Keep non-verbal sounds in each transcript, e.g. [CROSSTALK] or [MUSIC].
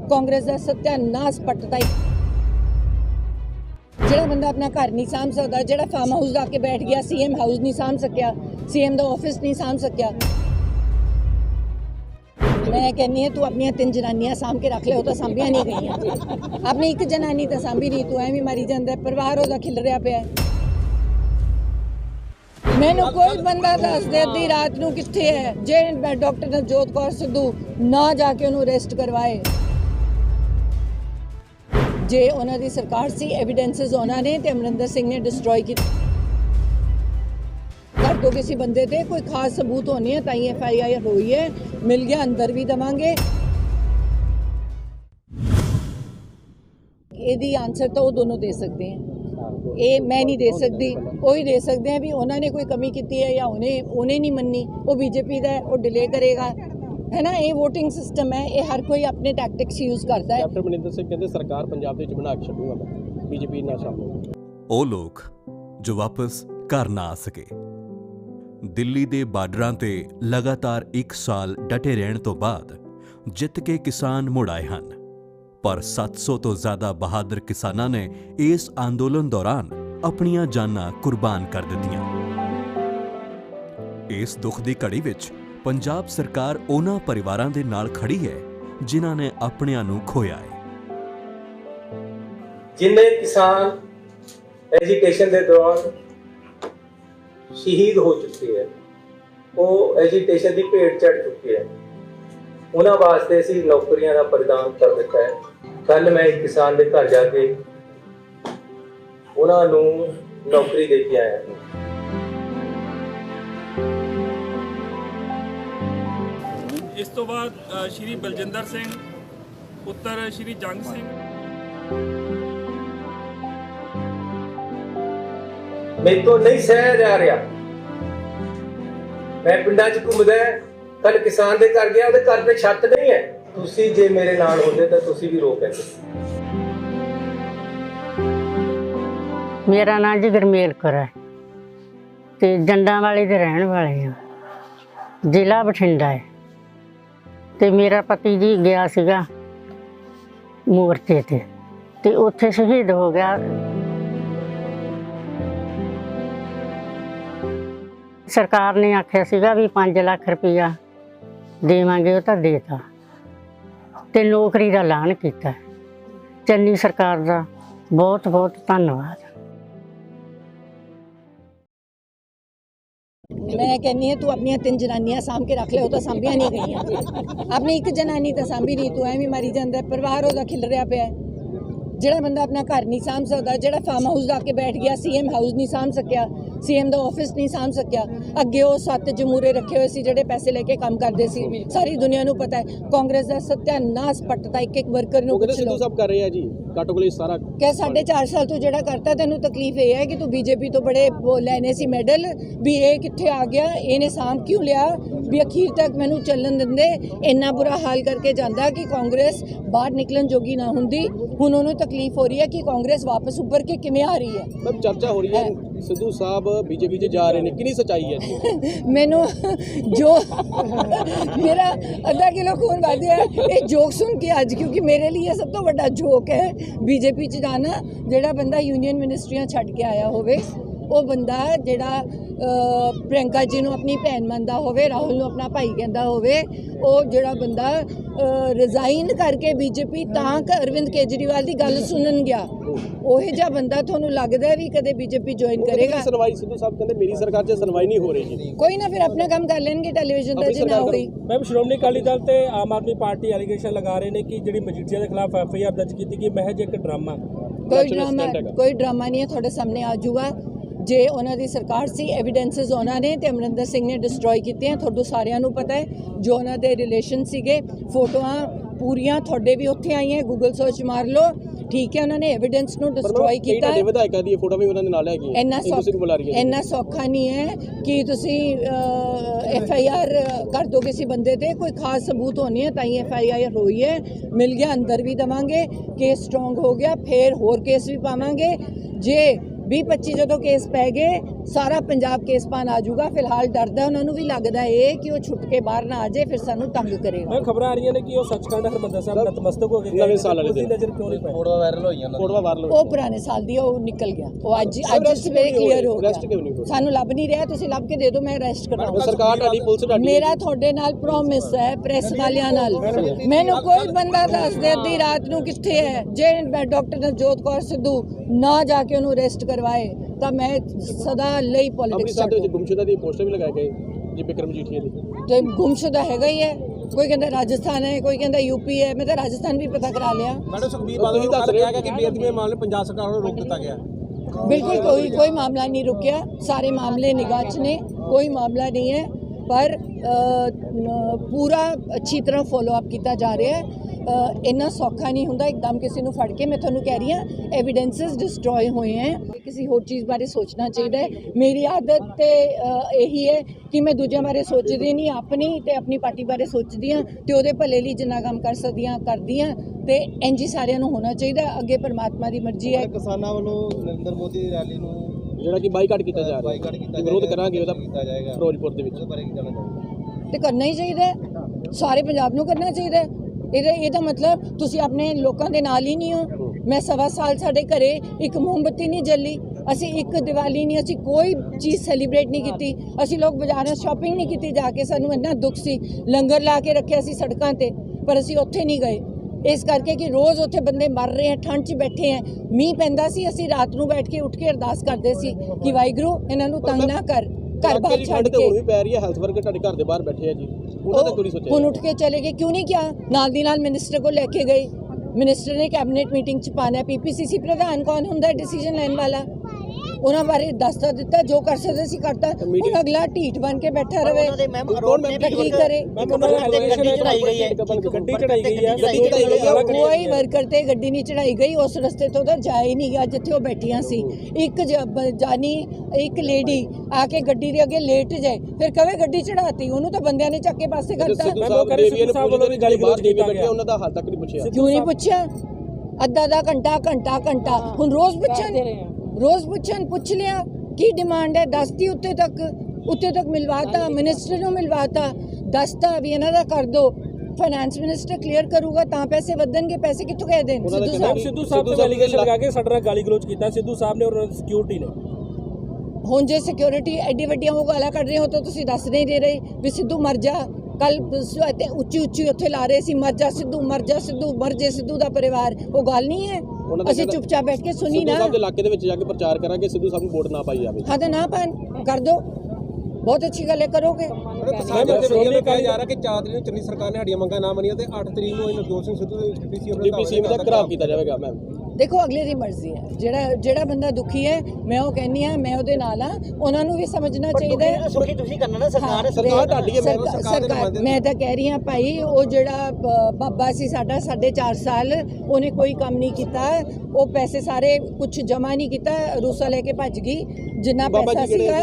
ਕਾਂਗਰਸ ਦਾ ਸਤਿਆਨਾਸ਼ ਪੱਟਦਾ ਹੀ। ਜਿਹੜਾ ਬੰਦਾ ਆਪਣਾ ਘਰ ਨਹੀਂ ਸਾਂਭ ਸਕਦਾ, ਜਿਹੜਾ ਫਾਰਮ ਹਾਊਸ ਜਾ ਕੇ ਬੈਠ ਗਿਆ ਸੀਐਮ ਹਾਊਸ ਨਹੀਂ ਸਾਂਭ ਸਕਿਆ ਸੀਐਮ ਦਾ ਆਫਿਸ ਨਹੀਂ ਸਾਂਭ ਸਕਿਆ। ਮੈਂ ਕਹਿੰਨੀ ਹਾਂ, ਤੂੰ ਆਪਣੀਆਂ ਤਿੰਨ ਜਨਾਨੀਆਂ ਸਾਂਭ ਕੇ ਰੱਖ ਲੈ, ਉਹ ਤਾਂ ਸਾਂਭੀਆਂ ਨਹੀਂ ਗਈਆਂ। ਆਪਣੀ ਇੱਕ ਜਨਾਨੀ ਤਾਂ ਸਾਂਭੀ ਨਹੀਂ, ਤੂੰ ਐਵੇਂ ਮਾਰੀ ਜਾਂਦਾ, ਪਰਿਵਾਰ ਉਹਦਾ ਖਿਲ ਰਿਹਾ ਪਿਆ ਮੈਨੂੰ ਕੋਈ ਬੰਦਾ ਦੱਸ ਦੇ, ਅੱਧੀ ਰਾਤ ਨੂੰ ਕਿੱਥੇ ਹੈ, ਜੇ ਡਾਕਟਰ ਨਵਜੋਤ ਕੌਰ ਸਿੱਧੂ ਨਾ ਜਾ ਕੇ ਉਹਨੂੰ ਅਰੈਸਟ ਕਰਵਾਏ। ਜੇ ਉਹਨਾਂ ਦੀ ਸਰਕਾਰ ਸੀ ਐਵੀਡੈਂਸਸ ਉਹਨਾਂ ਨੇ ਤੇ ਅਮਰਿੰਦਰ ਸਿੰਘ ਨੇ ਡਿਸਟਰੋਏ ਕੀਤਾ। ਕਰ ਦੋ ਕਿਸੇ ਬੰਦੇ ਤੇ, ਕੋਈ ਖਾਸ ਸਬੂਤ ਹੋਣੇ ਹੈ ਤਾਂ ਹੀ ਐਫ ਆਈ ਆਰ ਹੋਈ ਹੈ। ਮਿਲ ਗਿਆ, ਅੰਦਰ ਵੀ ਦਵਾਂਗੇ। ਇਹਦੀ ਆਨਸਰ ਤਾਂ ਉਹ ਦੋਨੋਂ ਦੇ ਸਕਦੇ ਹੈ ਇਹ ਮੈਂ ਨਹੀਂ ਦੇ ਸਕਦੀ। ਉਹ ਹੀ ਦੇ ਸਕਦੇ ਆ ਵੀ ਉਹਨਾਂ ਨੇ ਕੋਈ ਕਮੀ ਕੀਤੀ ਹੈ ਜਾਂ ਉਹਨੇ ਉਹਨੇ ਨਹੀਂ ਮੰਨੀ। ਉਹ ਬੀਜੇਪੀ ਦਾ ਉਹ ਡਿਲੇ ਕਰੇਗਾ। ਹੈ ਨਾ? ਇਹ VOTING ਸਿਸਟਮ ਹੈ ਇਹ ਹਰ ਕੋਈ ਆਪਣੇ ਟੈਕਟਿਕਸ ਯੂਜ਼ ਕਰਦਾ ਹੈ। ਕੈਪਟਨ ਮਨਿੰਦਰ ਸਿੰਘ ਕਹਿੰਦੇ ਸਰਕਾਰ ਪੰਜਾਬ ਦੇ ਵਿੱਚ ਬਣਾ ਕੇ ਛੱਡੂਗਾ ਮੈਂ। ਬੀਜੇਪੀ ਨਾਲ ਸ਼ਾਮਲ ਹੋ ਉਹ ਲੋਕ ਜੋ ਵਾਪਸ ਘਰ ਨਾ ਆ ਸਕੇ। ਦਿੱਲੀ ਦੇ ਬਾਰਡਰਾਂ ਤੇ ਲਗਾਤਾਰ 1 ਸਾਲ ਡਟੇ ਰਹਿਣ ਤੋਂ ਬਾਅਦ ਜਿੱਤ ਕੇ ਕਿਸਾਨ ਮੁੜ ਆਏ ਹਨ। ਪਰ 700 ਤੋਂ ਜ਼ਿਆਦਾ ਬਹਾਦਰ ਕਿਸਾਨਾਂ ਨੇ ਇਸ ਅੰਦੋਲਨ ਦੌਰਾਨ ਆਪਣੀਆਂ ਜਾਨਾਂ ਕੁਰਬਾਨ ਕਰ ਦਿੱਤੀਆਂ। ਇਸ ਦੁੱਖ ਦੀ ਘੜੀ ਵਿੱਚ ਪੰਜਾਬ ਸਰਕਾਰ ਉਹਨਾਂ ਪਰਿਵਾਰਾਂ ਦੇ ਨਾਲ ਖੜੀ ਹੈ, ਜਿਨ੍ਹਾਂ ਨੇ ਆਪਣਿਆਂ ਨੂੰ ਖੋਇਆ ਹੈ। ਜਿੰਨੇ ਕਿਸਾਨ ਐਜੀਟੇਸ਼ਨ ਦੇ ਦੌਰਾਨ ਸ਼ਹੀਦ ਹੋ ਚੁੱਕੇ ਹੈ, ਉਹ ਐਜੀਟੇਸ਼ਨ ਦੀ ਭੇਟ ਚੜ ਚੁੱਕੇ ਹੈ। ਉਹਨਾਂ ਵਾਸਤੇ ਅਸੀਂ ਨੌਕਰੀਆਂ ਦਾ ਪ੍ਰਦਾਨ ਕਰ ਦਿੱਤਾ ਹੈ। ਕੱਲ ਮੈਂ ਇੱਕ ਕਿਸਾਨ ਦੇ ਘਰ ਜਾ ਕੇ ਉਹਨਾਂ ਨੂੰ ਨੌਕਰੀ ਦੇ ਕੇ ਆਇਆ ਇਸ ਤੋਂ ਬਾਅਦ ਸ਼੍ਰੀ ਬਲਜਿੰਦਰ ਸਿੰਘ ਪੁੱਤਰ ਸ਼੍ਰੀ ਜੰਗ ਸਿੰਘ। ਮੇਰੇ ਤੋਂ ਨਹੀਂ ਸਹਿ ਜਾ ਰਿਹਾ। ਮੈਂ ਪਿੰਡਾਂ 'ਚ ਘੁੰਮਦਾ ਕੱਲ ਕਿਸਾਨ ਦੇ ਘਰ ਗਿਆ ਉਹਦੇ ਘਰ ਤੇ ਛੱਤ ਨਹੀਂ ਹੈ। ਤੁਸੀਂ ਜੇ ਮੇਰੇ ਨਾਲ ਹੁੰਦੇ ਤਾਂ ਤੁਸੀਂ ਵੀ ਰੋ ਪੈਂਦੇ। ਮੇਰਾ ਨਾਂ ਜੀ ਗਰਮੇਲ ਕੌਰ ਹੈ ਤੇ ਜੰਡਾਂ ਵਾਲੇ ਦੇ ਰਹਿਣ ਵਾਲੇ ਆ ਜ਼ਿਲ੍ਹਾ ਬਠਿੰਡਾ ਹੈ। ਤੇ ਮੇਰਾ ਪਤੀ ਜੀ ਗਿਆ ਸੀਗਾ ਮੋਰਚੇ ਤੇ ਤੇ ਉੱਥੇ ਸ਼ਹੀਦ ਹੋ ਗਿਆ। ਸਰਕਾਰ ਨੇ ਆਖਿਆ ਸੀਗਾ ਵੀ 5 ਲੱਖ ਰੁਪਇਆ ਦੇਵਾਂਗੇ, ਉਹ ਤਾਂ ਦੇਤਾ। ਤੇ ਨੌਕਰੀ ਦਾ ਐਲਾਨ ਕੀਤਾ। ਚੰਨੀ ਸਰਕਾਰ ਦਾ ਬਹੁਤ ਬਹੁਤ ਧੰਨਵਾਦ। ਮੈਂ ਕਹਿੰਨੀ ਹਾਂ, ਤੂੰ ਆਪਣੀਆਂ ਤਿੰਨ ਜਨਾਨੀਆਂ ਸਾਂਭ ਕੇ ਰੱਖ ਲੈ, ਉਹ ਤਾਂ ਸਾਂਭੀਆਂ ਨਹੀਂ ਗਈਆਂ। ਆਪਣੀ ਇੱਕ ਜਨਾਨੀ ਤਾਂ ਸਾਂਭੀ ਨਹੀਂ, ਤੂੰ ਐਵੇਂ ਮਾਰੀ ਜਾਂਦਾ, ਪਰਿਵਾਰ ਉਹਦਾ ਖਿਲ ਰਿਹਾ ਪਿਆ। ਜਿਹੜਾ ਬੰਦਾ ਆਪਣਾ ਘਰ ਨਹੀਂ ਸਾਂਭ ਸਕਦਾ, ਜਿਹੜਾ ਫਾਰਮ ਹਾਊਸ ਜਾ ਕੇ ਬੈਠ ਗਿਆ ਸੀਐਮ ਹਾਊਸ ਨਹੀਂ ਸਾਂਭ ਸਕਿਆ ਸੀਐਮ ਦਾ ਆਫਿਸ ਨਹੀਂ ਸਾਂਭ ਸਕਿਆ। ਅੱਗੇ ਉਹ ਸੱਤ ਜਮੂਰੇ ਰੱਖੇ ਹੋਏ ਸੀ ਜਿਹੜੇ ਪੈਸੇ ਲੈ ਕੇ ਕੰਮ ਕਰਦੇ ਸੀ। ਸਾਰੀ ਦੁਨੀਆ ਨੂੰ ਪਤਾ ਹੈ ਕਾਂਗਰਸ ਦਾ ਸਤਿਆਨਾਸ਼ ਪੱਟਦਾ ਇੱਕ ਇੱਕ ਵਰਕਰ ਨੂੰ ਪੁੱਛ ਲਓ। ਸਾਹਿਬ ਕਰ ਰਹੇ ਆ ਜੀ ਕਾਟੋ ਕੋਲੇ ਸਾਰਾ ਕਿ ਸਾਢੇ ਚਾਰ ਸਾਲ ਤੋਂ ਜਿਹੜਾ ਕਰਤਾ ਤੈਨੂੰ ਤਕਲੀਫ ਇਹ ਹੈ ਕਿ ਤੂੰ ਬੀਜੇਪੀ ਤੋਂ ਬੜੇ ਲੈਣੇ ਸੀ ਮੈਡਲ ਵੀ ਇਹ ਕਿੱਥੇ ਆ ਗਿਆ ਇਹਨੇ ਸਾਂਭ ਕਿਉਂ ਲਿਆ? ਵੀ ਅਖੀਰ ਤੱਕ ਮੈਨੂੰ ਚੱਲਣ ਦਿੰਦੇ ਇੰਨਾ ਬੁਰਾ ਹਾਲ ਕਰਕੇ ਜਾਂਦਾ ਕਿ ਕਾਂਗਰਸ ਬਾਹਰ ਨਿਕਲਣ ਜੋਗੀ ਨਾ ਹੁੰਦੀ। ਹੁਣ ਉਹਨੂੰ ਤਕਲੀਫ ਹੋ ਰਹੀ ਹੈ ਕਿ ਕਾਂਗਰਸ ਵਾਪਸ ਉੱਭਰ ਕੇ ਕਿਵੇਂ ਆ ਰਹੀ ਹੈ। ਚਰਚਾ ਹੋ ਰਹੀ ਹੈ ਸਿੱਧੂ ਸਾਹਿਬ ਬੀਜੇਪੀ 'ਚ ਜਾ ਰਹੇ ਨੇ, ਕਿੰਨੀ ਸੱਚਾਈ ਹੈ ਜੀ? [LAUGHS] ਮੈਨੂੰ ਜੋ ਮੇਰਾ ਅੱਧਾ ਕਿਲੋ ਖੂਨ ਵੱਧ ਗਿਆ। ਇਹ ਜੋਕ ਸੁਣ ਕੇ ਅੱਜ, ਕਿਉਂਕਿ ਮੇਰੇ ਲਈ ਇਹ ਸਭ ਤੋਂ ਵੱਡਾ ਜੋਕ ਹੈ ਬੀਜੇਪੀ ਚ ਜਾਣਾ, ਜਿਹੜਾ ਬੰਦਾ ਯੂਨੀਅਨ ਮਿਨਿਸਟਰੀਆਂ ਛੱਡ ਕੇ ਆਇਆ ਹੋਵੇ। ਉਹ ਬੰਦਾ ਜਿਹੜਾ ਅਹ, ਪ੍ਰਿਯੰਕਾ ਜੀ ਨੂੰ ਆਪਣੀ ਭੈਣ ਮੰਨਦਾ ਹੋਵੇ ਰਾਹੁਲ ਨੂੰ ਆਪਣਾ ਭਾਈ ਕਹਿੰਦਾ ਹੋਵੇ ਉਹ ਜਿਹੜਾ ਬੰਦਾ ਰਿਜ਼ਾਈਨ ਕਰਕੇ ਬੀਜੇਪੀ ਤਾਂ ਕਿ ਅਰਵਿੰਦ ਕੇਜਰੀਵਾਲ ਦੀ ਗੱਲ ਸੁਣਨ ਗਿਆ। ਉਹ ਜਿਹਾ ਬੰਦਾ ਤੁਹਾਨੂੰ ਲੱਗਦਾ ਵੀ ਕਦੇ ਬੀਜੇਪੀ ਜੁਆਇਨ ਕਰੇਗਾ? ਸੁਣਵਾਈ ਸਿੱਧੂ ਸਾਹਿਬ ਕਹਿੰਦੇ ਮੇਰੀ ਸਰਕਾਰ 'ਚ ਸੁਣਵਾਈ ਨਹੀਂ ਹੋ ਰਹੀ ਜੀ। ਕੋਈ ਨਾ ਫਿਰ ਆਪਣਾ ਕੰਮ ਕਰ ਲੈਣਗੇ ਟੈਲੀਵਿਜ਼ਨ ਦਾ ਜੇ ਨਾ ਹੋਈ ਮੈਮ ਸ਼੍ਰੋਮਣੀ ਅਕਾਲੀ ਦਲ ਤੇ ਆਮ ਆਦਮੀ ਪਾਰਟੀ ਐਲੀਗੇਸ਼ਨ ਲਗਾ ਰਹੇ ਨੇ ਕਿ ਜਿਹੜੀ ਮਜੀਠੀਆ ਦੇ ਖਿਲਾਫ ਐਫ ਆਈ ਆਰ ਦਰਜ ਕੀਤੀ ਗਈ ਮਹਿਜ ਇੱਕ ਡਰਾਮਾ। ਕੋਈ ਡਰਾਮਾ। ਕੋਈ ਡਰਾਮਾ ਨਹੀਂ ਹੈ ਤੁਹਾਡੇ ਸਾਹਮਣੇ ਆ ਜਾਊਗਾ। ਜੇ ਉਹਨਾਂ ਦੀ ਸਰਕਾਰ ਸੀ ਐਵੀਡੈਂਸਸ ਉਹਨਾਂ ਨੇ ਤੇ ਅਮਰਿੰਦਰ ਸਿੰਘ ਨੇ ਡਿਸਟਰੋਏ ਕੀਤੇ ਆ ਤੁਹਾਨੂੰ ਸਾਰਿਆਂ ਨੂੰ ਪਤਾ ਹੈ ਜੋ ਉਹਨਾਂ ਦੇ ਰਿਲੇਸ਼ਨ ਸੀਗੇ ਫੋਟੋਆਂ ਪੂਰੀਆਂ ਤੁਹਾਡੇ ਵੀ ਉੱਥੇ ਆਈਆਂ ਗੂਗਲ ਸਰਚ ਮਾਰ ਲਓ। ਠੀਕ ਹੈ ਉਹਨਾਂ ਨੇ ਐਵੀਡੈਂਸ ਨੂੰ ਡਿਸਟਰੋਏ ਕੀਤਾ। ਹੈ ਵਿਧਾਇਕਾਂ ਦੀ ਫੋਟੋ ਵੀ ਉਹਨਾਂ ਦੇ ਨਾਲ ਹੈਗੀ ਇੰਨਾ ਸੌਖਾ ਇੰਨਾ ਸੌਖਾ ਨਹੀਂ ਹੈ ਕਿ ਤੁਸੀਂ ਐਫ ਆਈ ਆਰ ਕਰ ਦੋ ਕਿਸੇ ਬੰਦੇ ਤੇ। ਕੋਈ ਖਾਸ ਸਬੂਤ ਹੋਣੀ ਹੈ ਤਾਂ ਹੀ ਐਫ ਆਈ ਆਰ ਹੋਈ ਹੈ। ਮਿਲ ਗਿਆ ਅੰਦਰ ਵੀ ਦਵਾਂਗੇ। ਕੇਸ ਸਟਰੋਂਗ ਹੋ ਗਿਆ ਫੇਰ ਹੋਰ ਕੇਸ ਵੀ ਪਾਵਾਂਗੇ। ਜੇ 20 25 ਜਦੋਂ ਕੇਸ ਪੈ ਗਏ ਸਾਰਾ ਪੰਜਾਬ ਕੇਸ ਪਾਣ ਆ ਜਾਊਗਾ। ਫਿਲਹਾਲ ਡਰਦਾ ਉਹਨਾਂ ਨੂੰ ਵੀ ਲੱਗਦਾ ਇਹ ਕਿ ਉਹ ਛੁੱਟ ਕੇ ਬਾਹਰ ਨਾ ਆ ਜਾਏ ਫਿਰ ਸਾਨੂੰ ਤੰਗ ਕਰੇਗਾ। ਮੈਂ ਖਬਰਾਂ ਆ ਰਹੀਆਂ ਨੇ ਕਿ ਉਹ ਸੱਚਖੰਡ ਹਰਮੰਦਰ ਸਾਹਿਬ ਨਤਮਸਤਕ ਹੋ ਕੇ ਗਏ ਨਵੇਂ ਸਾਲ ਵਾਲੇ ਦਿਨ। ਨਜ਼ਰ ਕਿਉਂ ਨਹੀਂ ਪਈ ਫੋਟੋਆਂ ਵਾਇਰਲ ਵਾਇਰਲ ਉਹ ਪੁਰਾਣੇ ਸਾਲ ਦੀ ਉਹ ਨਿਕਲ ਗਿਆ। ਉਹ ਅੱਜ ਅੱਜ ਸਵੇਰੇ ਕਲੀਅਰ ਹੋ ਗਿਆ? ਸਾਨੂੰ ਲੱਭ ਨਹੀਂ ਰਿਹਾ ਤੁਸੀਂ ਲੱਭ ਕੇ ਦੇ ਦਿਓ ਮੈਂ ਅਰੈਸਟ ਕਰਾਂਗਾ ਸਰਕਾਰ ਤੁਹਾਡੀ ਪੁਲਿਸ ਤੁਹਾਡੀ ਮੇਰਾ ਤੁਹਾਡੇ ਨਾਲ ਪ੍ਰੋਮਿਸ ਹੈ ਪ੍ਰੈਸ ਵਾਲਿਆਂ ਨਾਲ। ਮੈਨੂੰ ਕੋਈ ਬੰਦਾ ਦੱਸ ਦੇ ਅੱਧੀ ਰਾਤ ਨੂੰ ਕਿੱਥੇ ਹੈ ਜੇ ਡਾਕਟਰ ਨਵਜੋਤ ਕੌਰ ਸਿੱਧੂ ਨਾ ਜਾ ਕੇ ਉਹਨੂੰ ਅਰੈਸਟ ਕਰਵਾਏ ਤਾਂ ਮੈਂ ਸਦਾ ਲਈ ਪੋਲਿਟਿਕਸ ਅੰਮ੍ਰਿਤਸਰ ਦੇ ਵਿੱਚ ਗੁੰਮਸ਼ੁਦਾ ਦੀ ਪੋਸਟਰ ਵੀ ਲਗਾਏ ਗਏ ਜੀ ਬਿਕਰਮ ਜੀਠੀਆ ਦੀ ਤੇ ਗੁੰਮਸ਼ੁਦਾ ਹੈਗਾ ਹੀ ਹੈ। ਕੋਈ ਕਹਿੰਦਾ ਰਾਜਸਥਾਨ ਹੈ ਕੋਈ ਕਹਿੰਦਾ ਯੂਪੀ ਹੈ। ਮੈਂ ਤਾਂ ਰਾਜਸਥਾਨ ਵੀ ਪਤਾ ਕਰਾ ਲਿਆ। ਮੈਡਮ ਸੁਖਬੀਰ ਬਾਦਲ ਨੂੰ ਦੱਸ ਰਿਹਾ ਕਿ ਬੇਅਦਬੀ ਮਾਮਲੇ ਪੰਜਾਬ ਸਰਕਾਰ ਵੱਲੋਂ ਰੋਕ ਦਿੱਤਾ ਗਿਆ। ਬਿਲਕੁਲ ਕੋਈ ਕੋਈ ਮਾਮਲਾ ਨਹੀਂ ਰੁਕਿਆ। ਸਾਰੇ ਮਾਮਲੇ ਨਿਗਾਹ 'ਚ ਨੇ। ਕੋਈ ਮਾਮਲਾ ਨਹੀਂ ਹੈ। ਪਰ ਨ- ਪੂਰਾ ਅੱਛੀ ਤਰ੍ਹਾਂ ਫੋਲੋ ਅਪ ਕੀਤਾ ਜਾ ਰਿਹਾ ਹੈ। ਇੰਨਾ ਸੌਖਾ ਨਹੀਂ ਹੁੰਦਾ ਇੱਕਦਮ ਕਿਸੇ ਨੂੰ ਫੜ ਕੇ ਮੈਂ ਤੁਹਾਨੂੰ ਕਹਿ ਰਹੀ ਹਾਂ ਐਵੀਡੈਂਸਸ ਡਿਸਟਰੋਏ ਹੋਏ ਹੈ। ਕਿਸੇ ਹੋਰ ਚੀਜ਼ ਬਾਰੇ ਸੋਚਣਾ ਚਾਹੀਦਾ ਹੈ। ਮੇਰੀ ਆਦਤ ਤੇ ਇਹੀ ਹੈ ਕਿ ਮੈਂ ਦੂਜਿਆਂ ਬਾਰੇ ਸੋਚਦੀ ਨਹੀਂ ਆਪਣੀ ਤੇ ਆਪਣੀ ਪਾਰਟੀ ਬਾਰੇ ਸੋਚਦੀ ਹਾਂ ਤੇ ਉਹਦੇ ਭਲੇ ਲਈ ਜਿੰਨਾ ਕੰਮ ਕਰ ਸਕਦੀ ਹਾਂ ਕਰਦੀ ਹਾਂ ਤੇ ਇੰਝ ਹੀ ਸਾਰਿਆਂ ਨੂੰ ਹੋਣਾ ਚਾਹੀਦਾ ਹੈ। ਅੱਗੇ ਪਰਮਾਤਮਾ ਦੀ ਮਰਜ਼ੀ ਹੈ। ਕਿਸਾਨਾਂ ਵੱਲੋਂ ਨਰਿੰਦਰ ਮੋਦੀ ਦੀ ਰੈਲੀ ਨੂੰ ਜਿਹੜਾ ਕਿ ਬਾਈਕਾਟ ਕੀਤਾ ਜਾ ਰਿਹਾ ਬਾਈਕਾਟ ਕੀਤਾ ਵਿਰੋਧ ਕਰਾਂਗੇ ਉਹਦਾ ਕੀਤਾ ਜਾਏਗਾ। ਫਿਰੋਜ਼ਪੁਰ ਦੇ ਵਿੱਚ। ਉਹਦੇ ਬਾਰੇ ਕੀ ਕਹਿਣਾ ਚਾਹੁੰਦੇ ਤੇ ਕਰਨਾ ਹੀ ਚਾਹੀਦਾ ਹੈ। ਸਾਰੇ ਪੰਜਾਬ ਨੂੰ ਕਰਨਾ ਚਾਹੀਦਾ ਹੈ। ਇਹਦਾ ਇਹਦਾ ਮਤਲਬ ਤੁਸੀਂ ਆਪਣੇ ਲੋਕਾਂ ਦੇ ਨਾਲ ਹੀ ਨਹੀਂ ਹੋ। ਮੈਂ ਸਵਾ ਸਾਲ ਸਾਡੇ ਘਰੇ ਇੱਕ ਮੋਮਬੱਤੀ ਨਹੀਂ ਜੱਲੀ। ਅਸੀਂ ਇੱਕ ਦੀਵਾਲੀ ਨਹੀਂ, ਅਸੀਂ ਕੋਈ ਚੀਜ਼ ਸੈਲੀਬ੍ਰੇਟ ਨਹੀਂ ਕੀਤੀ। ਅਸੀਂ ਲੋਕ ਬਾਜ਼ਾਰਾਂ ਸ਼ਾਪਿੰਗ ਨਹੀਂ ਕੀਤੀ ਜਾ ਕੇ। ਸਾਨੂੰ ਇੰਨਾ ਦੁੱਖ ਸੀ। ਲੰਗਰ ਲਾ ਕੇ ਰੱਖਿਆ ਸੀ ਸੜਕਾਂ ਤੇ, ਪਰ ਅਸੀਂ ਉੱਥੇ ਨਹੀਂ ਗਏ। ਇਸ ਕਰਕੇ ਕਿ ਰੋਜ਼ ਉੱਥੇ ਬੰਦੇ ਮਰ ਰਹੇ ਆ ਠੰਡ 'ਚ ਬੈਠੇ ਆ ਮੀਂਹ ਪੈਂਦਾ ਸੀ, ਅਸੀਂ ਰਾਤ ਨੂੰ ਬੈਠ ਕੇ ਉੱਠ ਕੇ ਅਰਦਾਸ ਕਰਦੇ ਸੀ ਕਿ ਵਾਹਿਗੁਰੂ, ਇਹਨਾਂ ਨੂੰ ਤੰਗ ਨਾ ਕਰ। ਘਰ ਬਾਹਰ ਛੱਡ ਹੁਣ ਕੇ ਵੀ ਪੈ ਰਹੀ ਹੈ ਹੈਲਥ ਵਰਕਰ ਤੁਹਾਡੇ ਘਰ ਦੇ ਬਾਹਰ ਬੈਠੇ ਆ ਜੀ। ਉਹਨਾਂ ਦਾ ਕੋਈ ਸੋਚਿਆ ਹੁਣ ਉੱਠ ਕੇ ਚਲੇ ਗਏ ਕਿਉਂ ਨਹੀਂ ਕਿਹਾ? ਨਾਲ ਦੀ ਨਾਲ ਮਿਨਿਸਟਰ ਕੋਲ ਲੈ ਕੇ ਗਏ। ਮਿਨਿਸਟਰ ਨੇ ਕੈਬਨਿਟ ਮੀਟਿੰਗ ਚ ਪਾਣਾ ਪੀਪੀਸੀਸੀ ਪ੍ਰਧਾਨ ਕੌਣ ਹੁੰਦਾ ਡਿਸੀਜਨ ਲੈਣ ਵਾਲਾ? ਉਹਨਾਂ ਬਾਰੇ ਦੱਸਤਾ ਦਿੱਤਾ ਜੋ ਕਰ ਸਕਦੇ ਸੀ ਕਰਤਾ। ਹੁਣ ਅਗਲਾ ਢੀਠ ਬਣ ਕੇ ਬੈਠਾ ਰਵੇ। ਕੌਣ ਮੈਂ ਤਾਂ ਕੀ ਕਰੇ। ਮੈਂ ਉਹਨਾਂ ਦਾ ਗੱਡੀ ਚੜਾਈ ਗਈ ਹੈ। ਗੱਡੀ ਚੜਾਈ ਗਈ ਹੈ। ਗੱਡੀ ਚੜਾਈ ਗਈ ਹੈ। ਕੋਈ ਵਰਕਰ ਤੇ ਗੱਡੀ ਨਹੀਂ ਚੜਾਈ ਗਈ ਉਸ ਰਸਤੇ ਤੋਂ ਉਧਰ ਜਾ ਹੀ ਨਹੀਂ ਗਿਆ ਜਿੱਥੇ ਉਹ ਬੈਠੀਆਂ ਸੀ। ਇੱਕ ਜਾਨੀ ਇੱਕ ਲੇਡੀ ਆ ਕੇ ਗੱਡੀ ਦੇ ਅੱਗੇ ਲੇਟ ਜਾਏ ਫਿਰ ਕਵੇ ਗੱਡੀ ਚੜਾਤੀ ਉਹਨੂੰ ਤਾਂ ਬੰਦਿਆਂ ਨੇ ਚੱਕ ਕੇ ਪਾਸੇ ਕਰਤਾ। ਮੈਂ ਸਾਹਿਬ ਉਹ ਕਹਿ ਰਹੀ ਬੇਬੀਆਂ ਸਿੱਧੂ ਸਾਹਿਬ ਵੱਲੋਂ ਵੀ ਗਾਲੀ ਗਲੋਚ ਕੀਤਾ ਬੈਠੇ ਗਿਆ। ਉਹਨਾਂ ਦਾ ਹਾਲ ਤੱਕ ਨਹੀਂ ਪੁੱਛਿਆ। ਕਿਉਂ ਨਹੀਂ ਪੁੱਛਿਆ? ਅੱਧਾ ਅੱਧਾ ਘੰਟਾ ਘੰਟਾ ਘੰਟਾ। ਹੁਣ ਰੋਜ਼ ਪੁੱਛਣ। ਰੋਜ਼ ਪੁੱਛਣ ਪੁੱਛ ਲਿਆ ਕੀ ਡਿਮਾਂਡ ਹੈ? ਦੱਸਦੀ ਉੱਤੇ ਤੱਕ ਉੱਤੇ ਤੱਕ ਮਿਲਵਾਤਾ ਮਿਨਿਸਟਰ ਨੂੰ ਮਿਲਵਾਤਾ ਦੱਸਤਾ ਵੀ ਇਹਨਾਂ ਦਾ ਕਰ ਦੋ। ਫਾਈਨੈਂਸ ਮਿਨਿਸਟਰ ਕਲੀਅਰ ਕਰੂਗਾ ਤਾਂ ਪੈਸੇ ਵਧਣਗੇ ਪੈਸੇ ਕਿੱਥੋਂ ਕਹਿ ਦੇਣ? ਸਿੱਧੂ ਸਾਹਿਬ। ਸਿੱਧੂ ਸਾਹਿਬ ਤੇ ਐਲੀਗੇਸ਼ਨ ਲਗਾ ਕੇ ਸਾਡੇ ਗਾਲੀ ਗਲੋਚ ਕੀਤਾ। ਸਿੱਧੂ ਸਾਹਿਬ ਨੇ ਔਰ ਸਿਕਿਉਰਿਟੀ ਨੇ। ਹੁਣ ਜੇ ਸਿਕਿਉਰਿਟੀ ਐਡੀ ਵੱਡੀਆਂ ਉਹ ਗਾਲਾਂ ਕੱਢ ਰਹੇ ਹੋ ਤਾਂ ਤੁਸੀਂ ਦੱਸ ਨਹੀਂ ਦੇ ਰਹੇ ਵੀ ਸਿੱਧੂ ਮਰ ਜਾ। ਕੱਲ ਉੱਚੀ ਉੱਚੀ ਉੱਥੇ ਲਾ ਰਹੇ ਸੀ ਮਰ ਜਾ ਸਿੱਧੂ ਮਰ ਜਾ ਸਿੱਧੂ ਮਰ ਜੇ ਸਿੱਧੂ ਦਾ ਪਰਿਵਾਰ। ਉਹ ਗੱਲ ਨਹੀਂ ਹੈ। ਅਸੀਂ ਚੁੱਪਚਾਪ ਬੈਠ ਕੇ ਸੁਣੀ ਨਾ। ਸਾਹਿਬ ਦੇ ਇਲਾਕੇ ਦੇ ਵਿੱਚ ਜਾ ਕੇ ਪ੍ਰਚਾਰ ਕਰਾਂਗੇ ਸਿੱਧੂ ਸਾਹਿਬ ਨੂੰ ਵੋਟ ਨਾ ਪਾਈ ਜਾਵੇ। ਹਾਂ ਤਾਂ ਨਾ ਪਾਣ ਕਰ ਦੋ। ਬਹੁਤ ਅੱਛੀ ਗੱਲ ਹੈ ਕਰੋਗੇ। ਸ਼੍ਰੋਮਣੀ ਅਕਾਲੀ ਜਾ ਰਿਹਾ ਕਿ 4 ਤਰੀਕ ਨੂੰ ਚੰਨੀ ਸਰਕਾਰ ਨੇ ਸਾਡੀਆਂ ਮੰਗਾਂ ਨਾ ਮੰਨੀਆਂ ਤੇ 8 ਤਰੀਕ ਨੂੰ ਨਵਜੋਤ ਸਿੰਘ ਸਿੱਧੂ ਦੇ ਡਿਪਟੀ ਡੀਪੀਸੀ ਦਾ ਘਰਾਵ ਕੀਤਾ ਜਾਵੇਗਾ ਮੈਮ ਦੇਖੋ ਅਗਲੇ ਦੀ ਮਰਜ਼ੀ ਹੈ। ਜਿਹੜਾ ਜਿਹੜਾ ਬੰਦਾ ਦੁਖੀ ਹੈ ਮੈਂ ਉਹ ਕਹਿੰਨੀ ਆ ਮੈਂ ਉਹਦੇ ਨਾਲ ਆ ਉਹਨਾਂ ਨੂੰ ਵੀ ਸਮਝਣਾ ਚਾਹੀਦਾ ਹੈ। ਸੁਖੀ ਤੁਸੀਂ ਕਰਨਾ ਨਾ ਸਰਕਾਰ ਹਾਂ, ਸਰਕਾਰ ਤੁਹਾਡੀ ਹੈ, ਮੈਂ ਸਰਕਾਰ- ਸਰਕਾਰ ਦੇ ਨੁਮਾਇੰਦੇ ਮੈਂ ਤਾਂ ਕਹਿ ਰਹੀ ਹਾਂ ਭਾਈ ਉਹ ਜਿਹੜਾ ਬਾਬਾ ਸੀ ਸਾਡਾ 4.5 ਸਾਲ ਉਹਨੇ ਕੋਈ ਕੰਮ ਨਹੀਂ ਕੀਤਾ। ਉਹ ਪੈਸੇ ਸਾਰੇ ਕੁਝ ਜਮਾ ਨਹੀਂ ਕੀਤਾ ਰੂਸਾ ਲੈ ਕੇ ਭੱਜ ਗਈ ਜਿੰਨਾ ਪੈਸਾ ਸੀਗਾ।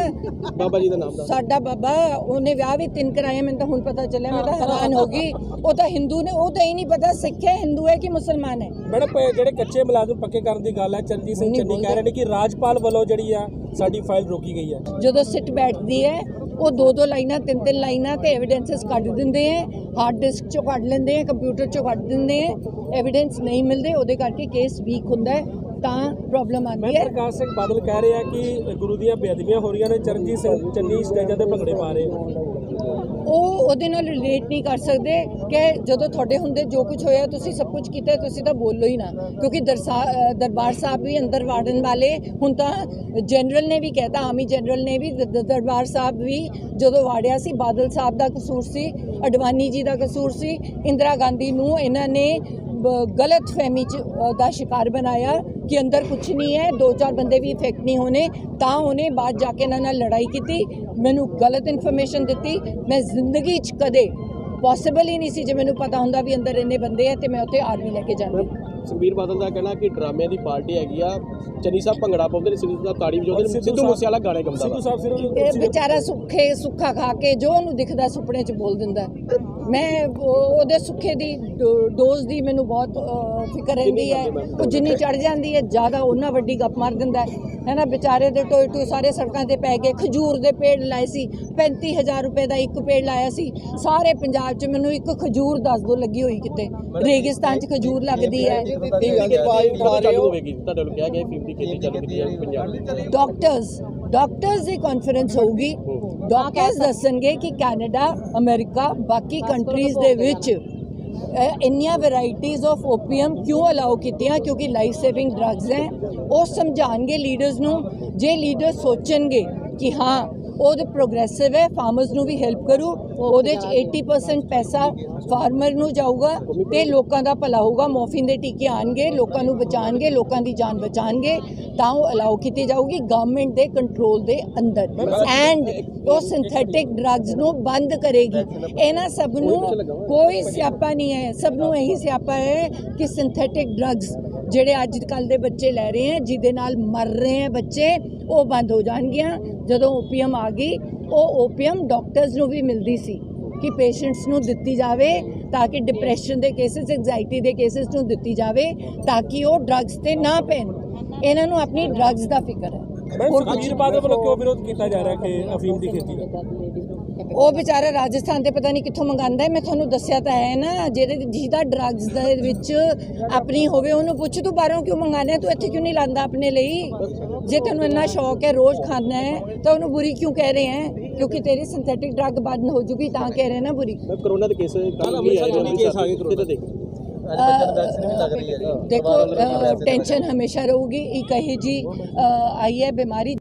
ਬਾਬਾ ਜੀ ਦਾ ਨਾਮ ਦਾ ਸਾਡਾ ਬਾਬਾ ਉਹਨੇ ਵਿਆਹ ਵੀ ਤਿੰਨ ਕਰਾਏ ਮੈਨੂੰ ਤਾਂ ਹੁਣ ਪਤਾ ਚੱਲਿਆ ਮੈਂ ਤਾਂ ਹੈਰਾਨ ਹੋ ਗਈ। ਉਹ ਤਾਂ ਹਿੰਦੂ ਨੇ ਉਹ ਤਾਂ ਹੀ ਨਹੀਂ ਪਤਾ ਸਿੱਖ ਹੈ ਹਿੰਦੂ ਹੈ ਕਿ ਮੁਸਲਮਾਨ ਹੈ? ਮੈਡਮ ਜਿਹੜੇ ਕੱਚੇ ਮੁਲਾਜ਼ਮ ਪੱਕੇ ਕਰਨ ਦੀ ਗੱਲ ਹੈ ਚਰਨਜੀਤ ਸਿੰਘ ਚੰਨੀ ਕਹਿ। ਰਹੇ ਨੇ ਕਿ ਰਾਜਪਾਲ ਵੱਲੋਂ ਜਿਹੜੀ ਆ ਸਾਡੀ ਫਾਈਲ ਰੋਕੀ ਗਈ ਹੈ ਜਦੋਂ ਸਿੱਟ ਬੈਠਦੀ ਹੈ ਉਹ ਦੋ ਦੋ ਲਾਈਨਾਂ ਤਿੰਨ ਤਿੰਨ ਲਾਈਨਾਂ ਤੇ ਐਵੀਡੈਂਸਸ ਕੱਢ ਦਿੰਦੇ ਹੈ ਹਾਰਡ ਡਿਸਕ ਚੋਂ ਕੱਢ ਲੈਂਦੇ ਹੈ ਕੰਪਿਊਟਰ ਚੋਂ ਕੱਢ ਦਿੰਦੇ ਹੈ ਐਵੀਡੈਂਸ ਨਹੀਂ ਮਿਲਦੇ ਉਹਦੇ ਕਰਕੇ ਕੇਸ ਵੀਕ ਹੁੰਦਾ ਹੈ ਤਾਂ ਪ੍ਰੋਬਲਮ ਆਉਂਦੀ ਹੈ ਪ੍ਰਕਾਸ਼ ਸਿੰਘ ਬਾਦਲ ਕਹਿ ਰਿਹਾ ਕਿ ਗੁਰੂ ਦੀਆਂ ਬੇਅਦਬੀਆਂ ਹੋ ਰਹੀਆਂ ਨੇ ਚਰਨਜੀਤ ਸਿੰਘ ਚੰਨੀ ਸਟੇਜਾਂ ਤੇ ਭੰਗੜੇ ਪਾ ਰਹੇ ਨੇ। ਉਹ ਉਹਦੇ ਨਾਲ ਰਿਲੇਟ ਨਹੀਂ ਕਰ ਸਕਦੇ ਕਿ ਜਦੋਂ ਤੁਹਾਡੇ ਹੁੰਦੇ ਜੋ ਕੁਝ ਹੋਇਆ, ਤੁਸੀਂ ਸਭ ਕੁਝ ਕੀਤਾ, ਤੁਸੀਂ ਤਾਂ ਬੋਲੋ ਹੀ ਨਾ। ਕਿਉਂਕਿ ਦਰਸਾ ਦਰਬਾਰ ਸਾਹਿਬ ਵੀ ਅੰਦਰ ਵਾੜਨ ਵਾਲੇ, ਹੁਣ ਤਾਂ ਜਨਰਲ ਨੇ ਵੀ ਕਹਿਤਾ ਆਰਮੀ ਜਨਰਲ ਨੇ ਵੀ ਦਰਬਾਰ ਸਾਹਿਬ ਵੀ ਜਦੋਂ ਵਾੜਿਆ ਸੀ, ਬਾਦਲ ਸਾਹਿਬ ਦਾ ਕਸੂਰ ਸੀ, ਅਡਵਾਨੀ ਜੀ ਦਾ ਕਸੂਰ ਸੀ, ਇੰਦਰਾ ਗਾਂਧੀ ਨੂੰ ਇਹਨਾਂ ਨੇ ਗਲਤ ਫਹਿਮੀ ਚ ਦਾ ਸ਼ਿਕਾਰ ਬਣਾਇਆ ਕਿ ਅੰਦਰ ਕੁਝ ਨਹੀਂ ਹੈ ਦੋ ਚਾਰ ਬੰਦੇ ਵੀ ਇਫੈਕਟ ਨਹੀਂ ਹੋਣੇ ਤਾਂ ਉਹਨੇ ਬਾਅਦ ਜਾ ਕੇ ਇਹਨਾਂ ਨਾਲ ਲੜਾਈ ਕੀਤੀ ਮੈਨੂੰ ਗਲਤ ਇਨਫੋਰਮੇਸ਼ਨ ਦਿੱਤੀ ਮੈਂ ਜ਼ਿੰਦਗੀ 'ਚ ਕਦੇ ਪੋਸੀਬਲ ਹੀ ਨਹੀਂ ਸੀ ਜੇ ਮੈਨੂੰ ਪਤਾ ਹੁੰਦਾ ਵੀ ਅੰਦਰ ਇੰਨੇ ਬੰਦੇ ਆ ਤੇ ਮੈਂ ਉੱਥੇ ਆਰਮੀ ਲੈ ਕੇ ਜਾਂਦੀ। ਸੁਖਬੀਰ ਬਾਦਲ ਦਾ ਕਹਿਣਾ ਕਿ ਡਰਾਮਿਆਂ ਦੀ ਪਾਰਟੀ ਹੈਗੀ ਆ ਚੰਨੀ ਸਾਹਿਬ ਭੰਗੜਾ ਪਾਉਂਦੇ ਨੇ ਸਿੱਧੂ ਦਾ ਤਾੜੀ ਵਜਾਉਂਦੇ ਨੇ ਸਿੱਧੂ ਸਾਹਿਬ- ਮੂਸੇਵਾਲਾ ਗਾਣੇ ਗਾਉਂਦਾ ਸਿੱਧੂ ਸਾਹਿਬ ਸਿਰਫ ਇਹ ਵਿਚਾਰਾ ਸੁੱਖੇ ਸੁੱਖਾ ਖਾ ਕੇ ਜੋ ਉਹਨੂੰ ਦਿਖਦਾ ਸੁਪਨੇ 'ਚ ਬੋਲ ਦਿੰਦਾ। ਮੈਂ ਉਹ- ਉਹਦੇ ਸੁੱਖੇ ਦੀ ਡੋਜ਼ ਦੀ ਮੈਨੂੰ ਬਹੁਤ ਫਿਕਰ ਰਹਿੰਦੀ ਹੈ। ਉਹ ਜਿੰਨੀ ਚੜ ਜਾਂਦੀ ਹੈ ਜ਼ਿਆਦਾ ਉਹਨਾਂ ਵੱਡੀ ਗੱਪ ਮਾਰ ਦਿੰਦਾ ਹੈ। ਹੈ ਨਾ ਵਿਚਾਰੇ ਦੇ ਟੋਏ ਟੋਏ ਸਾਰੇ ਸੜਕਾਂ ਤੇ ਪੈ ਗਏ। ਖਜੂਰ ਦੇ ਪੇੜ ਲਾਏ ਸੀ 35000 ਰੁਪਏ ਦਾ ਇੱਕ ਪੇੜ ਲਾਇਆ ਸੀ। ਸਾਰੇ ਪੰਜਾਬ 'ਚ ਮੈਨੂੰ ਇੱਕ ਖਜੂਰ ਦੱਸ ਦੋ ਲੱਗੀ ਹੋਈ ਕਿਤੇ? ਰੇਗਿਸਤਾਨ 'ਚ ਖਜੂਰ ਲੱਗਦੀ ਹੈ। ਡਾਕਟਰਸ ਡਾਕਟਰਸ ਦੀ ਕਾਨਫਰੰਸ ਹੋਊਗੀ। ਡਾਕਟਰਸ ਦੱਸਣਗੇ ਕਿ ਕੈਨੇਡਾ ਅਮਰੀਕਾ ਬਾਕੀ ਕੰਟਰੀਜ਼ ਦੇ ਵਿੱਚ ਇੰਨੀਆਂ ਵੈਰਾਈਟੀਆਂ ਆਫ ਓਪੀਅਮ ਕਿਉਂ ਅਲਾਉ ਕੀਤੀਆਂ? ਕਿਉਂਕਿ ਲਾਈਫ ਸੇਵਿੰਗ ਡਰੱਗਸ ਹੈ। ਉਹ ਸਮਝਾਣਗੇ ਲੀਡਰਸ ਨੂੰ। ਜੇ ਲੀਡਰ ਸੋਚਣਗੇ ਕਿ ਹਾਂ ਉਹ ਤਾਂ ਪ੍ਰੋਗਰੈਸਿਵ ਹੈ ਫਾਰਮਰਸ ਨੂੰ ਵੀ ਹੈਲਪ ਕਰੂ ਉਹਦੇ ਚ 80% ਪੈਸਾ ਫਾਰਮਰ ਨੂੰ ਜਾਊਗਾ ਤੇ ਲੋਕਾਂ ਦਾ ਭਲਾ ਹੋਊਗਾ ਮੋਰਫਿਨ ਦੇ ਟੀਕੇ ਆਣਗੇ ਲੋਕਾਂ ਨੂੰ ਬਚਾਣਗੇ ਲੋਕਾਂ ਦੀ ਜਾਨ ਬਚਾਣਗੇ ਤਾਂ ਉਹ ਅਲਾਉ ਕੀਤੀ ਜਾਊਗੀ ਗਵਰਨਮੈਂਟ ਦੇ ਕੰਟਰੋਲ ਦੇ ਅੰਦਰ। ਐਂਡ ਉਹ ਸਿੰਥੈਟਿਕ ਡਰੱਗਸ ਨੂੰ ਬੰਦ ਕਰੇਗੀ। ਇਹਨਾਂ ਸਭ ਨੂੰ ਕੋਈ ਸਿਆਪਾ ਨਹੀਂ ਹੈ। ਸਭ ਨੂੰ ਇਹੀ ਸਿਆਪਾ ਹੈ ਕਿ ਸਿੰਥੈਟਿਕ ਡਰੱਗਸ ਜਿਹੜੇ ਅੱਜ ਕੱਲ ਦੇ ਬੱਚੇ ਲੈ ਰਹੇ ਹੈ ਜਿਹਦੇ ਨਾਲ ਮਰ ਰਹੇ ਹੈ ਬੱਚੇ, ਉਹ ਬੰਦ ਹੋ ਜਾਣਗੀਆਂ। ਜਦੋਂ ਓਪੀਅਮ ਆ ਗਈ, ਉਹ ਓਪੀਅਮ ਡਾਕਟਰਸ ਨੂੰ ਵੀ ਮਿਲਦੀ ਸੀ ਕਿ ਪੇਸ਼ੈਂਟਸ ਨੂੰ ਦਿੱਤੀ ਜਾਵੇ ਤਾਂ ਕਿ ਡਿਪਰੈਸ਼ਨ ਦੇ ਕੇਸਿਸ ਐਂਜ਼ਾਈਟੀ ਦੇ ਕੇਸਿਸ ਨੂੰ ਦਿੱਤੀ ਜਾਵੇ ਤਾਂ ਕਿ ਉਹ ਡਰੱਗਸ ਤੇ ਨਾ ਪੈਣ। ਇਹਨਾਂ ਨੂੰ ਆਪਣੀ ਡਰੱਗਸ ਦਾ ਫਿਕਰ ਹੈ। ਮੈਂ ਸੁਖਬੀਰ ਬਾਦਲ ਵੱਲੋਂ ਕਿਉਂ ਵਿਰੋਧ ਕੀਤਾ ਜਾ ਰਿਹਾ ਕਿ ਅਫੀਮ ਦੀ ਖੇਤੀ ਦਾ? ਉਹ ਵਿਚਾਰਾ ਰਾਜਸਥਾਨ ਤੇ ਪਤਾ ਨਹੀਂ ਕਿੱਥੋਂ ਮੰਗਾਂਦਾ ਹੈ। ਮੈਂ ਤੁਹਾਨੂੰ ਦੱਸਿਆ ਤਾਂ ਹੈ ਨਾ ਜਿਹਦੇ ਜਿਹਦਾ ਡਰੱਗਸ ਦੇ ਵਿੱਚ ਆਪਣੀ ਹੋਵੇ ਉਹਨੂੰ ਪੁੱਛ ਤੂੰ ਬਾਹਰੋਂ ਕਿਉਂ ਮੰਗਾਣਾ ਤੂੰ ਇੱਥੇ ਕਿਉਂ ਨਹੀਂ ਲਾਂਦਾ ਆਪਣੇ ਲਈ? ਜੇ ਤੈਨੂੰ ਇੰਨਾ ਸ਼ੌਕ ਹੈ ਰੋਜ਼ ਖਾਣਾ ਹੈ ਤਾਂ ਉਹਨੂੰ ਬੁਰੀ ਕਿਉਂ ਕਹਿ ਰਹੇ ਹੈ? ਕਿਉਂਕਿ ਤੇਰੀ ਸਿੰਥੈਟਿਕ ਡਰੱਗ ਬੰਦ ਹੋ ਜੂਗੀ ਤਾਂ ਕਹਿ ਰਹੇ ਨਾ ਬੁਰੀ। ਕਰੋਨਾ ਦੇ ਕੇਸ ਕੱਲ ਵੀ ਆਏ ਨੇ ਕੇਸ ਆ ਗਏ ਕਰੋਨਾ ਦੇ? ਦੇਖੋ ਟੈਨਸ਼ਨ ਹਮੇਸ਼ਾ ਰਹੂਗੀ। ਇੱਕ ਇਹ ਜੀ ਆਈ ਹੈ ਬਿਮਾਰੀ।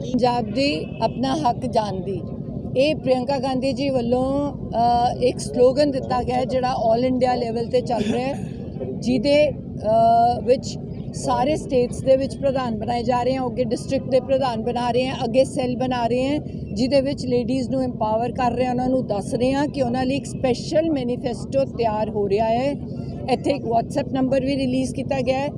ਪੰਜਾਬ ਦੀ ਆਪਣਾ ਹੱਕ ਜਾਣਦੀ ਇਹ ਪ੍ਰਿਯੰਕਾ ਗਾਂਧੀ ਜੀ ਵੱਲੋਂ ਇੱਕ ਸਲੋਗਨ ਦਿੱਤਾ ਗਿਆ ਜਿਹੜਾ 올 ਇੰਡੀਆ ਲੈਵਲ ਤੇ ਚੱਲ ਰਿਹਾ ਹੈ, ਜਿਹਦੇ ਵਿੱਚ ਸਾਰੇ ਸਟੇਟਸ ਦੇ ਵਿੱਚ ਪ੍ਰਧਾਨ ਬਣਾਏ ਜਾ ਰਹੇ ਹਨ ਅੱਗੇ ਡਿਸਟ੍ਰਿਕਟ ਦੇ ਪ੍ਰਧਾਨ ਬਣਾ ਰਹੇ ਹਨ ਅੱਗੇ ਸੈੱਲ ਬਣਾ ਰਹੇ ਹਨ ਜਿਹਦੇ ਵਿੱਚ ਲੇਡੀਜ਼ ਨੂੰ ਐਮਪਾਵਰ ਕਰ ਰਹੇ ਹਨ ਉਹਨਾਂ ਨੂੰ ਦੱਸ ਰਹੇ ਹਾਂ ਕਿ ਉਹਨਾਂ ਲਈ ਇੱਕ ਸਪੈਸ਼ਲ ਮੈਨੀਫੈਸਟੋ ਤਿਆਰ ਹੋ ਰਿਹਾ ਹੈ। ਇੱਥੇ ਇੱਕ WhatsApp ਨੰਬਰ ਵੀ ਰਿਲੀਜ਼ ਕੀਤਾ ਗਿਆ ਹੈ,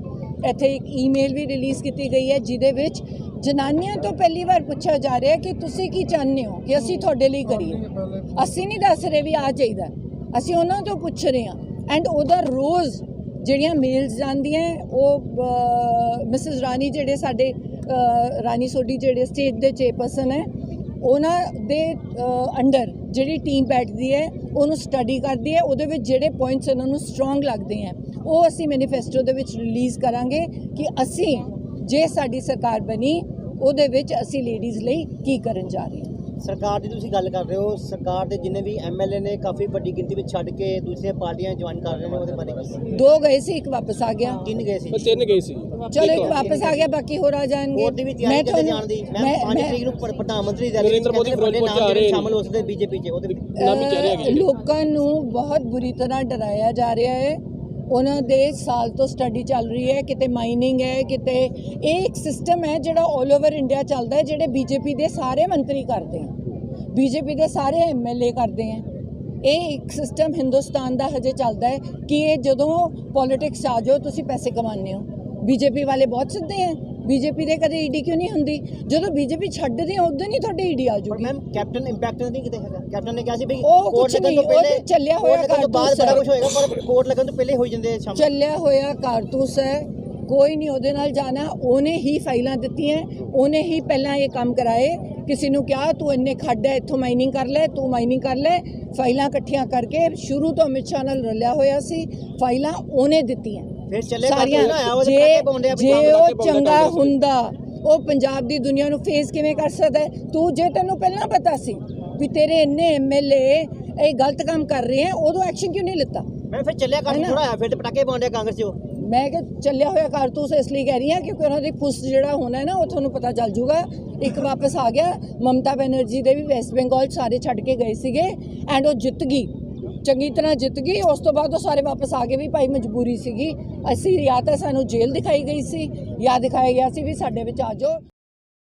ਇੱਥੇ ਇੱਕ ਈਮੇਲ ਵੀ ਰਿਲੀਜ਼ ਕੀਤੀ ਗਈ ਹੈ, ਜਿਹਦੇ ਵਿੱਚ ਜਨਾਨੀਆਂ ਤੋਂ ਪਹਿਲੀ ਵਾਰ ਪੁੱਛਿਆ ਜਾ ਰਿਹਾ ਕਿ ਤੁਸੀਂ ਕੀ ਚਾਹੁੰਦੇ ਹੋ ਕਿ ਅਸੀਂ ਤੁਹਾਡੇ ਲਈ ਕਰੀਏ? ਅਸੀਂ ਨਹੀਂ ਦੱਸ ਰਹੇ ਵੀ ਆ ਚਾਹੀਦਾ। ਅਸੀਂ ਉਹਨਾਂ ਤੋਂ ਪੁੱਛ ਰਹੇ ਹਾਂ। ਐਂਡ ਉਹਦਾ ਰੋਜ਼ ਜਿਹੜੀਆਂ ਮੇਲਸ ਜਾਂਦੀਆਂ ਉਹ ਮਿਸਿਸ ਰਾਣੀ ਜਿਹੜੇ ਸਾਡੇ ਰਾਣੀ ਸੋਢੀ ਜਿਹੜੇ ਸਟੇਟ ਦੇ ਚੇਅਰਪਰਸਨ ਹੈ, ਉਹਨਾਂ ਦੇ ਅੰਡਰ ਜਿਹੜੀ ਟੀਮ ਬੈਠਦੀ ਹੈ, ਉਹਨੂੰ ਸਟੱਡੀ ਕਰਦੀ ਹੈ। ਉਹਦੇ ਵਿੱਚ ਜਿਹੜੇ ਪੁਆਇੰਟਸ ਉਹਨਾਂ ਨੂੰ ਸਟਰੋਂਗ ਲੱਗਦੇ ਹੈ, ਉਹ ਅਸੀਂ ਮੈਨੀਫੈਸਟੋ ਦੇ ਵਿੱਚ ਰਿਲੀਜ਼ ਕਰਾਂਗੇ ਕਿ ਅਸੀਂ ਜੇ ਸਾਡੀ ਸਰਕਾਰ ਬਣੀ ਉਹਦੇ ਵਿੱਚ ਅਸੀਂ ਲੇਡੀਜ਼ ਲਈ ਕੀ ਕਰਨ ਜਾ ਰਹੇ ਹਾਂ? ਸਰਕਾਰ ਦੀ ਤੁਸੀਂ ਗੱਲ ਕਰ ਰਹੇ ਹੋ ਸਰਕਾਰ ਦੇ ਜਿੰਨੇ ਵੀ ਐਮਐਲਏ ਨੇ ਕਾਫੀ ਵੱਡੀ ਗਿਣਤੀ ਵਿੱਚ ਛੱਡ ਕੇ ਦੂਸਰੀਆਂ ਪਾਰਟੀਆਂ ਜੁਆਇਨ ਕਰ ਰਹੇ ਨੇ ਉਹਦੇ ਬਾਰੇ ਕੀ ਦੋ ਗਏ ਸੀ ਇੱਕ ਵਾਪਸ ਆ ਗਿਆ। ਤਿੰਨ ਗਏ ਸੀ। ਤਿੰਨ ਗਏ ਸੀ। ਚਲੋ ਇੱਕ ਵਾਪਸ ਆ ਗਿਆ ਬਾਕੀ ਹੋਰ ਆ ਜਾਣਗੇ। ਹੋਰ ਦੀ ਵੀ ਤਿਆਰੀ ਕਰਦੇ ਜਾਣ ਦੀ? ਮੈਂ 5 ਤਰੀਕ ਨੂੰ ਪ੍ਰ- ਪ੍ਰਧਾਨ ਮੰਤਰੀ ਰੈਲੀ ਨਰਿੰਦਰ ਮੋਦੀ ਫਿਰੋਜ਼ਪੁਰ ਚ ਆ ਰਹੇ ਨੇ। ਸ਼ਾਮਲ ਹੋ ਸਕਦੇ ਬੀਜੇਪੀ 'ਚ ਉਹਦੇ ਵਿੱਚ ਨਾਮ ਲੋਕਾਂ ਨੂੰ ਬਹੁਤ ਬੁਰੀ ਤਰ੍ਹਾਂ ਡਰਾਇਆ ਜਾ ਰਿਹਾ ਹੈ। ਉਹਨਾਂ ਦੇ ਸਾਲ ਤੋਂ ਸਟੱਡੀ ਚੱਲ ਰਹੀ ਹੈ, ਕਿਤੇ ਮਾਈਨਿੰਗ ਹੈ, ਕਿਤੇ ਇਹ ਇੱਕ ਸਿਸਟਮ ਹੈ ਜਿਹੜਾ 올 ਓਵਰ ਇੰਡੀਆ ਚੱਲਦਾ ਹੈ, ਜਿਹੜੇ ਬੀਜੇਪੀ ਦੇ ਸਾਰੇ ਮੰਤਰੀ ਕਰਦੇ ਹੈ ਬੀਜੇਪੀ ਦੇ ਸਾਰੇ ਐਮਐਲਏ ਕਰਦੇ ਹੈ ਇਹ ਇੱਕ ਸਿਸਟਮ ਹਿੰਦੁਸਤਾਨ ਦਾ ਹਜੇ ਚੱਲਦਾ ਹੈ ਕਿ ਇਹ ਜਦੋਂ ਪੋਲਿਟਿਕਸ ਆ ਜਾਓ, ਤੁਸੀਂ ਪੈਸੇ ਕਮਾਉਂਦੇ ਹੋ। ਬੀਜੇਪੀ ਵਾਲੇ ਬਹੁਤ ਸਿੱਧੇ ਹੈ ਬੀਜੇਪੀ ਦੇ ਕਦੇ ਈਡੀ ਕਿਉਂ ਨਹੀਂ ਹੁੰਦੀ? ਜਦੋਂ ਬੀਜੇਪੀ ਛੱਡਦੇ ਆ ਉਦੋਂ ਨਹੀਂ ਤੁਹਾਡੀ ਈਡੀ ਆ ਜੂਗੀ। ਮੈਮ ਕੈਪਟਨ ਇੰਪੈਕਟ ਨਹੀਂ ਕਿਤੇ ਹੈਗਾ। ਕੈਪਟਨ ਨੇ ਕਿਹਾ ਸੀ ਵੀ ਉਹ ਕੋਰਟ ਲੱਗਣ ਨਹੀਂ, ਤੋਂ ਉਹ ਪਹਿਲੇ ਤਾਂ ਚੱਲਿਆ ਹੋਇਆ ਕਾਰਤੂਸ ਬੜਾ। ਕੁਝ ਹੋਏਗਾ ਪਰ ਕੋਰਟ ਲੱਗਣ ਤੋਂ ਪਹਿਲੇ ਹੋ ਜਾਂਦੇ ਸ਼ਾਮਲ ਚੱਲਿਆ ਹੋਇਆ ਕਾਰਤੂਸ ਹੈ। ਕੋਈ ਨਹੀਂ ਉਹਦੇ ਨਾਲ ਜਾਣਾ। ਉਹਨੇ ਹੀ ਫਾਈਲਾਂ ਦਿੱਤੀਆਂ। ਉਹਨੇ ਹੀ ਪਹਿਲਾਂ ਇਹ ਕੰਮ ਕਰਾਏ। ਕਿਸੇ ਨੂੰ ਕਿਹਾ ਤੂੰ ਇੰਨੇ ਖੱਡ ਹੈ ਇੱਥੋਂ ਮਾਈਨਿੰਗ ਕਰ ਲੈ ਤੂੰ ਮਾਈਨਿੰਗ ਕਰ ਲੈ। ਫਾਈਲਾਂ ਇਕੱਠੀਆਂ ਕਰਕੇ ਸ਼ੁਰੂ ਤੋਂ ਅਮਿਤ ਸ਼ਾਹ ਨਾਲ ਰਲਿਆ ਹੋਇਆ ਸੀ। ਫਾਈਲਾਂ ਉਹਨੇ ਦਿੱਤੀਆਂ। ਫਿਰ ਚੱਲੇ ਸਾਰੀਆਂ ਜੇ ਆ ਜੇ ਉਹ ਚੰਗਾ ਹੁੰਦਾ ਉਹ ਪੰਜਾਬ ਦੀ ਦੁਨੀਆ ਨੂੰ ਫੇਸ ਕਿਵੇਂ ਕਰ ਸਕਦਾ? ਤੂੰ ਜੇ ਤੈਨੂੰ ਪਹਿਲਾਂ ਪਤਾ ਸੀ ਵੀ ਤੇਰੇ ਇੰਨੇ ਐਮਐਲਏ ਇਹ ਗਲਤ ਕੰਮ ਕਰ ਰਹੇ ਹੈ ਉਦੋਂ ਐਕਸ਼ਨ ਕਿਉਂ ਨਹੀਂ ਲਿੱਤਾ ਮੈਂ ਫਿਰ ਚੱਲਿਆ ਕਰ? ਥੋੜਾ ਆਇਆ ਫਿਰ ਪਟਾਕੇ ਪਾਉਂਦੇ ਆ ਕਾਂਗਰਸ 'ਚ ਉਹ ਮੈਂ ਕਿ ਚੱਲਿਆ ਹੋਇਆ ਕਾਰਤੂਸ ਇਸ ਲਈ ਕਹਿ ਰਹੀ ਹਾਂ ਕਿਉਂਕਿ ਉਹਨਾਂ ਦੀ ਪੁਸ ਜਿਹੜਾ ਹੋਣਾ ਹੈ ਨਾ ਉਹ ਤੁਹਾਨੂੰ ਪਤਾ ਚੱਲ ਜੂਗਾ ਇੱਕ ਵਾਪਸ ਆ ਗਿਆ ਮਮਤਾ ਬੈਨਰਜੀ ਦੇ ਵੀ ਵੈਸਟ ਬੰਗਾਲ ਸਾਰੇ ਛੱਡ ਕੇ ਗਏ ਸੀਗੇ ਐਂਡ ਉਹ ਜਿੱਤ ਗਈ ਚੰਗੀ ਤਰ੍ਹਾਂ ਜਿੱਤ ਗਈ, ਉਸ ਤੋਂ ਬਾਅਦ ਉਹ ਸਾਰੇ ਵਾਪਸ ਆ ਗਏ ਵੀ ਭਾਈ ਮਜਬੂਰੀ ਸੀਗੀ। ਅਸੀਂ ਜਾਂ ਤਾਂ ਸਾਨੂੰ ਜੇਲ੍ਹ ਦਿਖਾਈ ਗਈ ਸੀ ਜਾਂ ਦਿਖਾਇਆ ਗਿਆ ਸੀ ਵੀ ਸਾਡੇ ਵਿੱਚ ਆ ਜਾਓ।